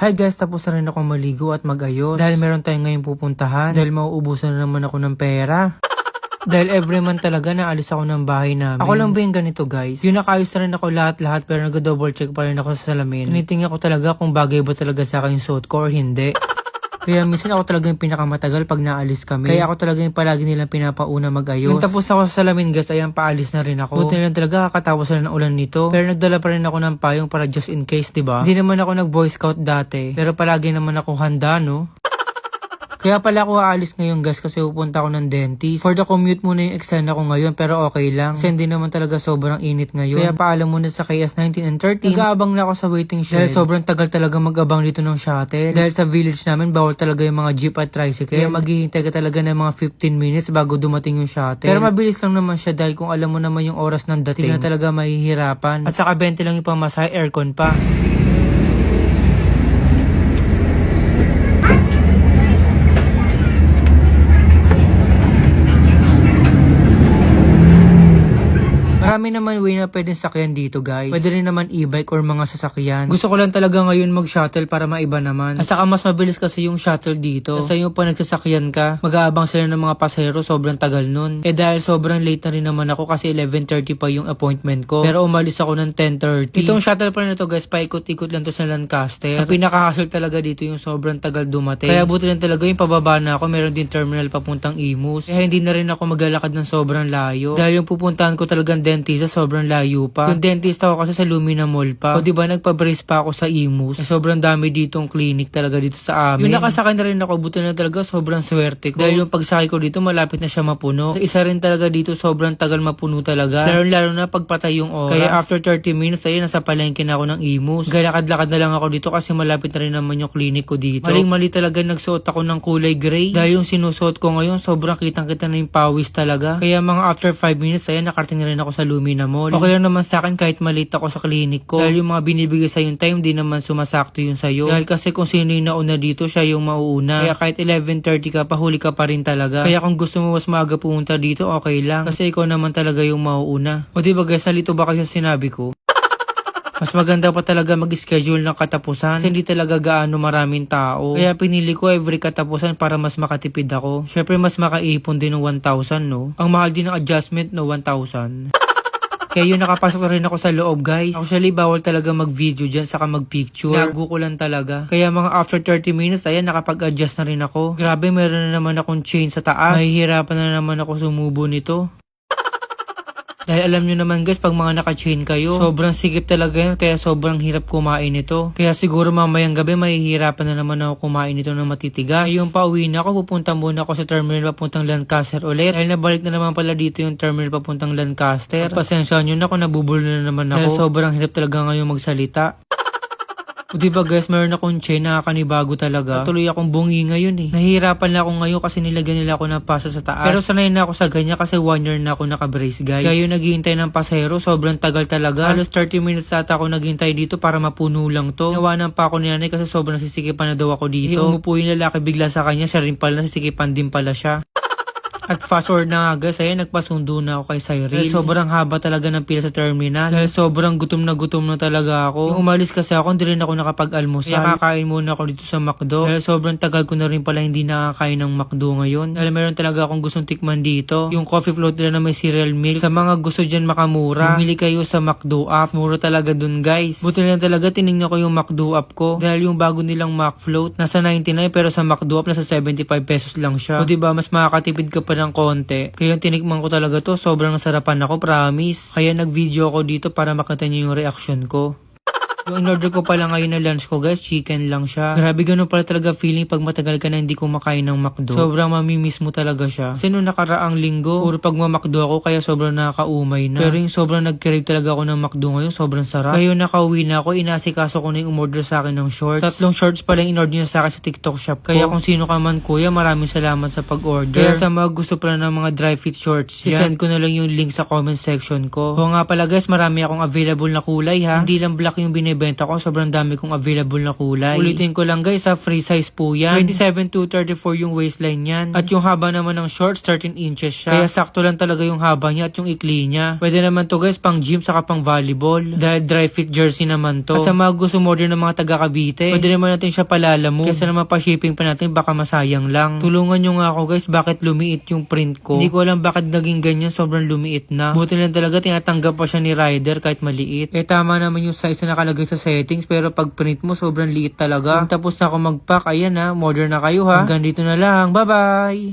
Hi guys, tapos na rin ako maligo at magayos. Dahil meron tayong ngayong pupuntahan. Dahil mauubusan na naman ako ng pera. Dahil every month talaga naalis ako ng bahay namin. Ako lang ba yung ganito guys? Yung nakaayos na rin ako lahat-lahat pero nag-double check pa rin ako sa salamin. Tinitingnan ko talaga kung bagay ba talaga sa akin yung suot ko or hindi. Kaya minsan ako talaga yung pinakamatagal pag naalis kami. Kaya ako talaga yung palagi nilang pinapauna mag-ayos. Nung tapos ako sa salamin guys, ayan paalis na rin ako. Buti na lang talaga kakatapos na ng ulan nito. Pero nagdala pa rin ako ng payong para just in case, di ba? Hindi naman ako nag-boy scout dati. Pero palagi naman ako handa, no? Kaya pala ako aalis ngayon guys kasi pupunta ako ng dentist. For the commute muna yung eksena ko ngayon pero okay lang. Kasi hindi naman talaga sobrang init ngayon. Kaya paalam muna sa KS19 and 13. Nag-aabang na ako sa waiting shed. Dahil sobrang tagal talaga mag-abang dito ng shuttle. Dahil sa village namin bawal talaga yung mga jeep at tricycle. Kaya maghihintay ka talaga ng mga 15 minutes bago dumating yung shuttle. Pero mabilis lang naman siya dahil kung alam mo naman yung oras ng dating. Hindi na talaga mahihirapan. At saka 20 lang yung pamasahe, aircon pa. Naman way na pwedeng sakyan dito guys. Pwede rin naman e-bike or mga sasakyan. Gusto ko lang talaga ngayon mag-shuttle para maiba naman. At saka mas mabilis kasi yung shuttle dito. Kasi yung pa nagsasakyan ka, mag-aabang sila ng mga pasahero sobrang tagal nun. Eh dahil sobrang late na rin naman ako kasi 11.30 pa yung appointment ko. Pero umalis ako ng 10.30. Itong shuttle pa rin ito guys, paikot-ikot lang to sa Lancaster. Ang pinaka-hassle talaga dito yung sobrang tagal dumating. Kaya buti lang talaga yung pababa na ako, meron din terminal papuntang Imus. Kaya hindi na rin ako maglalakad ng sobrang layo. Dahil yung pupuntahan ko talagang dentista sobrang layo pa. Yung dentista ko kasi sa Lumina Mall pa. O di ba nagpa-brace pa ako sa Imus. Eh, sobrang dami ditong clinic talaga dito sa amin. Yung nakasakay na rin ako, buti na talaga sobrang swerte ko. Dahil yung pagsakay ko dito, malapit na siya mapuno. Sa isa rin talaga dito, sobrang tagal mapuno talaga. Lalo lalo na pagpatay yung oras. Kaya after 30 minutes, ayun, nasa palengke na ako ng Imus. Galakad-lakad na lang ako dito kasi malapit na rin naman yung clinic ko dito. Maling-mali talaga nagsuot ako ng kulay gray. Dahil yung sinusuot ko ngayon, sobrang kitang-kita na yung pawis talaga. Kaya mga after 5 minutes, ayun, nakarating na rin ako sa Lumina Mall. Okay lang naman sa akin kahit malate ako sa clinic ko. Dahil yung mga binibigay sa yung time, di naman sumasakto yung sayo. Dahil kasi kung sino yung nauna dito, siya yung mauuna. Kaya kahit 11.30 ka, pahuli ka pa rin talaga. Kaya kung gusto mo mas maaga pumunta dito, okay lang. Kasi ikaw naman talaga yung mauuna. O di ba guys, nalito ba kayo sa sinabi ko? Mas maganda pa talaga mag-schedule ng katapusan kasi hindi talaga gaano maraming tao. Kaya pinili ko every katapusan para mas makatipid ako. Syempre mas makaipon din ng 1,000 no. Ang mahal din ng adjustment no 1,000. Kaya yun, nakapasok na rin ako sa loob, guys. Actually, bawal talaga mag-video dyan, saka mag-picture. Lago ko lang talaga. Kaya mga after 30 minutes, ayan, nakapag-adjust na rin ako. Grabe, meron na naman akong chain sa taas. Mahihirapan na naman ako sumubo nito. Dahil alam nyo naman guys, pag mga naka-chain kayo, sobrang sigip talaga yan, kaya sobrang hirap kumain ito. Kaya siguro mamayang gabi, mahihirapan na naman ako kumain ito ng matitigas. Ngayon pa uwi na ako, pupunta muna ako sa terminal papuntang Lancaster ulit. Dahil nabalik na naman pala dito yung terminal papuntang Lancaster. At pasensya nyo na kung nabubul na naman ako. Dahil sobrang hirap talaga ngayon magsalita. O di ba guys, meron akong chain na kanibago talaga. Tuloy akong bungi ngayon eh. Nahihirapan na ako ngayon kasi nilagyan nila ako ng pasa sa taas. Pero sanay na ako sa ganyan kasi one year na ako naka-brace guys. Kaya yung naghihintay ng pasahero, sobrang tagal talaga. Halos 30 minutes ata ako naghintay dito para mapuno lang to. Nawanan pa ako ni nanay kasi sobrang sisikipan na daw ako dito. Eh, umupo yung lalaki bigla sa kanya, siya rin pala nasisikipan din pala siya. At fast forward na nga guys, ayun, nagpasundo na ako kay Cyril. Dahil sobrang haba talaga ng pila sa terminal. Dahil sobrang gutom na gutom na talaga ako. Yung umalis kasi ako, hindi rin ako nakapag-almusal. Kaya kakain muna ako dito sa McDo. Dahil sobrang tagal ko na rin pala hindi nakakain ng McDo ngayon. Dahil meron talaga akong gustong tikman dito. Yung coffee float nila na may cereal milk. Sa mga gusto dyan makamura, bumili kayo sa McDo app. Mura talaga dun guys. Buti na lang talaga tinignan ko yung McDo app ko. Dahil yung bago nilang Mac float, nasa 99 pero sa McDo app nasa 75 pesos lang siya. O diba, mas makakatipid ka pa ng konti. Kaya tinikman ko talaga to, sobrang nasarapan ako, promise. Kaya nag-video ako dito para makita niyo yung reaction ko. Yung in-order ko pala ngayon na lunch ko guys, chicken lang siya. Grabe ganun pala talaga feeling pag matagal ka na hindi kumakain ng McDo. Sobrang mamimiss mo talaga siya. Kasi nung nakaraang linggo, puro pag McDo ako kaya sobrang nakakaumay na. Pero yung sobrang nag-crave talaga ako ng McDo ngayon, sobrang sarap. Kaya yung nakauwi na ako, inasikaso ko na yung umorder sa akin ng shorts. Tatlong shorts pala yung in-order niya sa akin sa TikTok shop. Kaya kung sino ka man kuya, maraming salamat sa pag-order. Kaya sa mga gusto pala ng mga dry fit shorts, send ko na lang yung link sa comment section ko. O nga pala guys, marami akong available na kulay ha. Hindi lang black yung binibigay binibenta ko. Sobrang dami kong available na kulay. Ulitin ko lang guys, sa free size po yan. 27 to 34 yung waistline yan. At yung haba naman ng shorts, 13 inches siya. Kaya sakto lang talaga yung haba niya at yung ikli niya. Pwede naman to guys, pang gym saka pang volleyball. Dahil dry fit jersey naman to. At sa mga gusto order ng mga taga Cavite, pwede naman natin siya palalamu. Kesa naman pa-shipping pa natin, baka masayang lang. Tulungan nyo nga ako guys, bakit lumiit yung print ko. Hindi ko alam bakit naging ganyan, sobrang lumiit na. Buti lang talaga, tinatanggap pa siya ni rider kahit maliit. Eh tama naman yung size na nakalagay sa settings, pero pag print mo, sobrang liit talaga. Kung tapos na ako mag-pack, ayan ha, order na kayo ha. Hanggang dito na lang, bye bye!